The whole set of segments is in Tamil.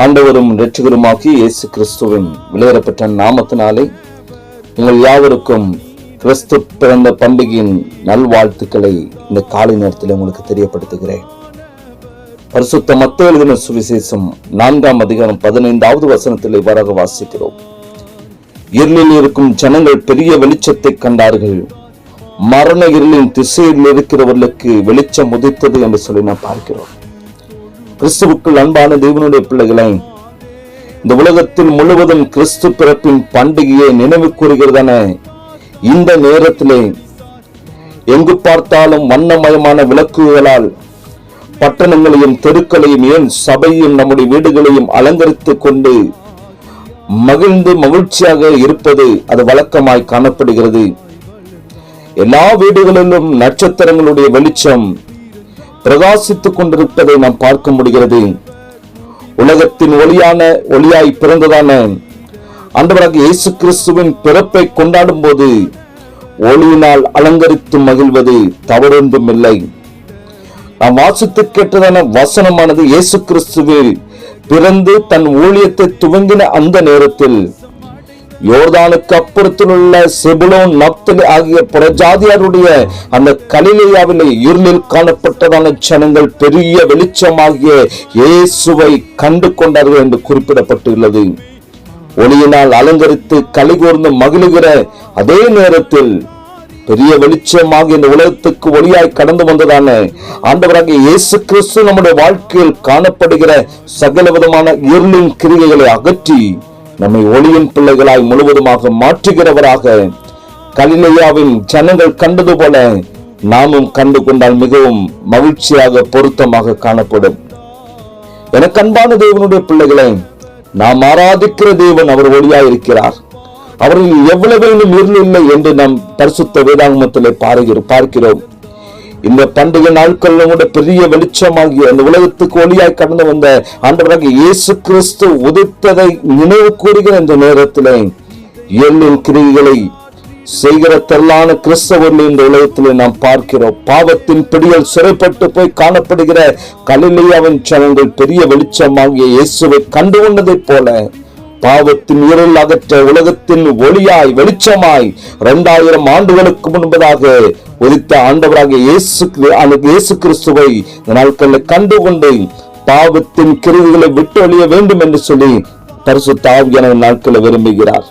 ஆண்டவரும் இரட்சகருமாகி இயேசு கிறிஸ்துவின் விலையேறப்பட்ட நாமத்தினாலே உங்கள் யாவருக்கும் கிறிஸ்து பிறந்த பண்டிகையின் நல்வாழ்த்துக்களை இந்த காலை நேரத்தில் உங்களுக்கு தெரியப்படுத்துகிறேன். பரிசுத்த மத்த எழுதின சுவிசேஷம் நான்காம் அதிகாரம் பதினைந்தாவது வசனத்தில் இவ்வாறாக வாசிக்கிறோம். இருளில் இருக்கும் ஜனங்கள் பெரிய வெளிச்சத்தை கண்டார்கள். மரண இருளின் திசையில் இருக்கிறவர்களுக்கு வெளிச்சம் உதித்தது என்று சொல்லி நாம் பார்க்கிறோம். கிறிஸ்துவுக்குள் அன்பான தேவனுடைய பிள்ளைகளை இந்த உலகத்தில் முழுவதும் கிறிஸ்து பிறப்பின் பண்டிகையை நினைவு கூறுகிறதான இந்த நேரத்திலே எங்கு பார்த்தாலும் வண்ணமயமான விளக்குகளால் பட்டணங்களையும் தெருக்களையும் ஏன் சபையும் நம்முடைய வீடுகளையும் அலங்கரித்துக் கொண்டு மகிழ்ந்து மகிழ்ச்சியாக இருப்பது அது வழக்கமாய் காணப்படுகிறது. எல்லா வீடுகளிலும் நட்சத்திரங்களுடைய வெளிச்சம் பிரகாசித்துக் கொண்டிருப்பதை நாம் பார்க்க முடிகிறது. உலகத்தின் ஒளியான ஒளியாய் பிறந்ததான ஆண்டவராக இயேசு கிறிஸ்துவின் பிறப்பை கொண்டாடும் போது ஒளியினால் அலங்கரித்து மகிழ்வது தவறொன்றும் இல்லை நாம் வாசித்து கேட்டதான வசனமானது இயேசு கிறிஸ்துவில் பிறந்து தன் ஊழியத்தை துவங்கின அந்த நேரத்தில் யோர்தானுக்கு அப்புறத்தில் உள்ள செபுலோன் நப்தலி ஆகிய புறஜாதியாருடைய அந்த கலிலேயாவிலே இருளில் காணப்பட்டதான ஜனங்கள் பெரிய வெளிச்சமாகிய இயேசுவை கண்டு கொண்டார்கள் என்று குறிப்பிடப்பட்டுள்ளது. ஒளியினால் அலங்கரித்து கலிகூர்ந்து மகிழுகிற அதே நேரத்தில் பெரிய வெளிச்சமாக இந்த உலகத்துக்கு ஒளியாய் கடந்து வந்ததான ஆண்டவராக இயேசு கிறிஸ்து நம்முடைய வாழ்க்கையில் காணப்படுகிற சகல விதமான இருளின் கிரிகைகளை அகற்றி நம்மை ஒளியின் பிள்ளைகளாய் முழுவதுமாக மாற்றுகிறவராக கலிலையாவின் ஜனங்கள் கண்டது போல நாமும் கண்டு கொண்டால் மிகவும் மகிழ்ச்சியாக பொருத்தமாக காணப்படும். என அன்பான தேவனுடைய பிள்ளைகளை நாம் ஆராதிக்கிற தேவன் அவர் ஒளியாய் இருக்கிறார் அவர்கள் எவ்வளவு இருந்தில்லை இருள் இல்லை என்று நாம் பரிசுத்த வேதாங்கமத்திலே பாருகிறோம். பார்க்கிறோம் இந்த பண்டிகை நாட்கள் கூட பெரிய வெளிச்சமாகிய அந்த உலகத்துக்கு ஒளியாய் கடந்து வந்த ஆண்டவராக இயேசு கிறிஸ்து உதித்ததை நினைவு கூறுகிற இந்த நேரத்திலே எள்ளின் கிரிகளை செய்கிற திரளான கிறிஸ்தவர்கள் இந்த உலகத்திலே நாம் பார்க்கிறோம். பாவத்தின் பிடியில் சிறைப்பட்டு போய் காணப்படுகிற கலிலேயாவின் சனங்கள் பெரிய வெளிச்சமாகிய இயேசுவை கண்டு கொண்டதைப் போல பாவத்தின் இருள் அகற்ற உலகத்தின் ஒளியாய் வெளிச்சமாய் இரண்டாயிரம் ஆண்டுகளுக்கு முன்பதாக உதித்த ஆண்டவராக இயேசு இயேசு கிறிஸ்துவை இந்த நாட்களில் கண்டு கொண்டு பாவத்தின் கிருவிகளை விட்டு ஒழிய வேண்டும் என்று சொல்லி பரிசுத்த ஆவியான நாட்களை விரும்புகிறார்.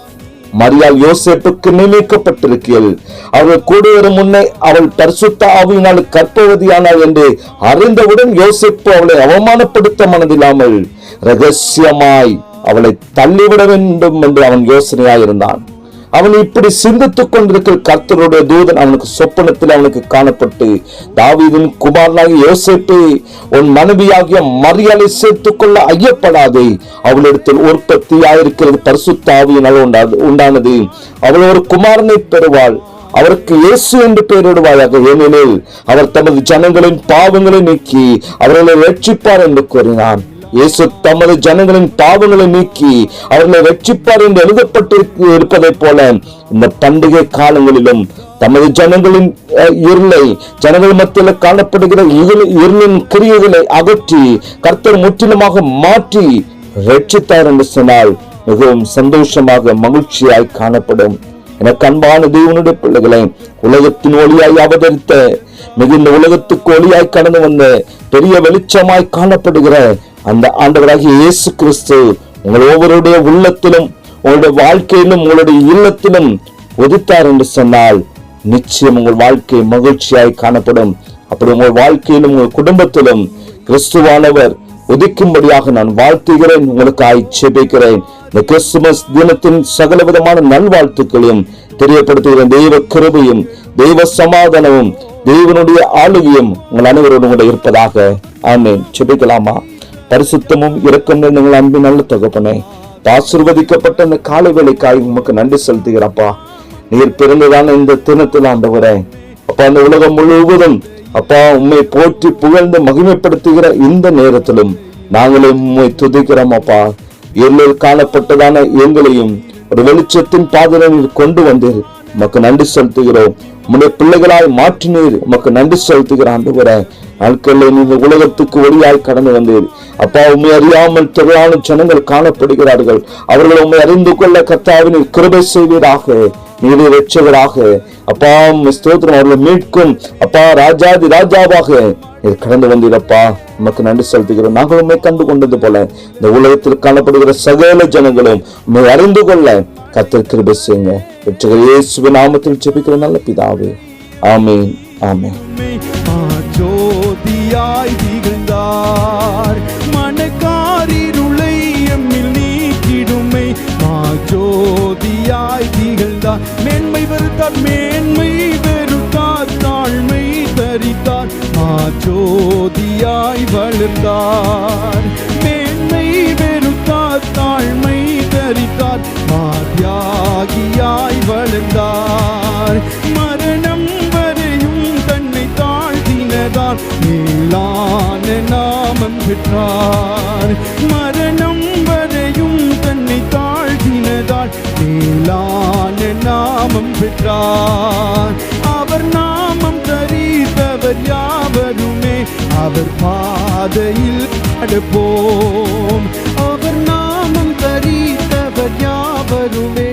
மரியால் யோசேப்புக்கு நியமிக்கப்பட்டிருக்கிறாள் அவள் கூட வரும் முன்னே அவள் பரிசுத்த ஆவியினால் கற்பவதியானாள் என்று அறிந்தவுடன் யோசிப்பு அவளை அவமானப்படுத்த மனதில்லாமல் ரகசியமாய் அவளை தள்ளிவிட வேண்டும் என்று அவன் யோசனையாயிருந்தான் அவன் இப்படி சிந்தித்துக் கொண்டிருக்கிற கர்த்தருடைய தூதன் அவனுக்கு சொப்பனத்தில் அவனுக்கு காணப்பட்டு தாவீதின் குமாரனாகிய யோசேப்பே உன் மனைவியாகிய மரியாதை சேர்த்துக் கொள்ள ஐயப்படாதே. அவளிடத்தில் உற்பத்தியாயிருக்கிறது பரிசுத்த ஆவியினால் உண்டா- உண்டானது. அவள் ஒரு குமாரனை பெறுவாள். அவருக்கு இயேசு என்று பெயரிடுவாயாக ஏனெனில் அவர் தமது ஜனங்களின் பாவங்களை நீக்கி அவர்களை ரட்சிப்பார் என்று கூறினான். இயேசு தமது ஜனங்களின் பாவங்களை நீக்கி அவர்களை ரட்சிப்பார் என்று எழுதப்பட்டிருக்கு இருப்பதைப் போல இந்த பண்டிகை காலங்களிலும் தமது ஜனங்களின் அஹ், இருளை ஜனங்கள் மத்தியில் காணப்படுகிற இருள்- இருளின் கிரியைகளை அகற்றி கர்த்தர் முற்றிலுமாக மாற்றி ரட்சித்தார் என்று சொன்னால் மிகவும் சந்தோஷமாக மகிழ்ச்சியாய் காணப்படும். எனக்கு அன்பான தேவனுடைய பிள்ளைகளை உலகத்தின் ஒளியாய் அவதரித்த மிகுந்த உலகத்துக்கு ஒளியாய் கடந்து வந்த பெரிய வெளிச்சமாய் காணப்படுகிற அந்த ஆண்டவராகிய இயேசு கிறிஸ்து உங்கள் ஒவ்வொருடைய உள்ளத்திலும் உங்களுடைய வாழ்க்கையிலும் உங்களுடைய இல்லத்திலும் உதித்தார் என்று சொன்னால் நிச்சயம் உங்கள் வாழ்க்கை மகிழ்ச்சியாய் காணப்படும். அப்படி உங்கள் வாழ்க்கையிலும் உங்கள் குடும்பத்திலும் கிறிஸ்துவானவர் உதிக்கும்படியாக நான் வாழ்த்துகிறேன் உங்களுக்காய் செபிக்கிறேன். இந்த கிறிஸ்துமஸ் தினத்தின் சகல விதமான நல்வாழ்த்துக்களையும் தெரியப்படுத்துகிறேன். தெய்வ கிருபையும் தெய்வ சமாதானமும் தெய்வனுடைய ஆளுகையும் உங்கள் அனைவரோடு கூட இருப்பதாக. ஆமேன். செபிக்கலாமா? பரிசுத்தமும் இரக்கம் நீங்கள் உங்கள் அன்பின் நல்ல தகப்பனே ஆசிர்வதிக்கப்பட்ட இந்த காலை வேலைக்காய் உமக்கு நன்றி செலுத்துகிறப்பா நீர் பிறந்ததான இந்த தினத்தில் ஆண்டவரே அப்பா அந்த உலகம் முழுவதும் அப்பா உம்மை போற்றி புகழ்ந்து மகிமைப்படுத்துகிற இந்த நேரத்திலும் நாங்களும் உண்மை துதிக்கிறோம் அப்பா. எல்லில் காணப்பட்டதான எங்களையும் ஒரு வெளிச்சத்தின் பாதனையில் கொண்டு வந்தீர். உமக்கு நன்றி செலுத்துகிறோம். உம்முடைய பிள்ளைகளாய் மாற்றினீர் உமக்கு நன்றி செலுத்துகிற ஆண்டவரே நாட்களில் நீங்க உலகத்துக்கு ஒளியாய் கடந்து வந்தீர். அப்பா உண்மை அறியாமல் திரளான ஜனங்கள் காணப்படுகிறார்கள். அவர்கள் உண்மை அறிந்து கொள்ள கத்தாவினை கிருபை செய்வீராக நீரை ரட்சகராக அப்பா ஸ்தோத்திரம் அவர்களை மீட்கும் அப்பா ராஜாதி ராஜாவாக கடந்து கடந்து வந்தீரப்பா உமக்கு நன்றி செலுத்துகிறோம். நாங்கள் உண்மை கண்டு கொண்டது போல இந்த உலகத்தில் காணப்படுகிற சகல ஜனங்களும் உண்மை அறிந்து கொள்ள கத்தர் கிருபை செய்யுங்க. வெற்றிகள் இயேசுவ நாமத்தில் ஜெபிக்கிற நல்ல பிதாவே. ஆமீன் ஆமீன். எழுந்தார் மேன்மை வெறுத்தார் தாழ்மை தரித்தார். மாதியாகியாய் வளர்ந்தார். மரணம் வரையும் தன்னை தாழ்த்தினதால் மேலான நாமம் பெற்றார். மரணம் வரையும் தன்னை தாழ்த்தினதால் மேலான நாமம் பெற்றார். அவர் நாமம் தரித்தவர் யாவருமே அவர் பா பாதையில் நடப்போம் அவர் நாமம் தரித்தவர் யாவருமே.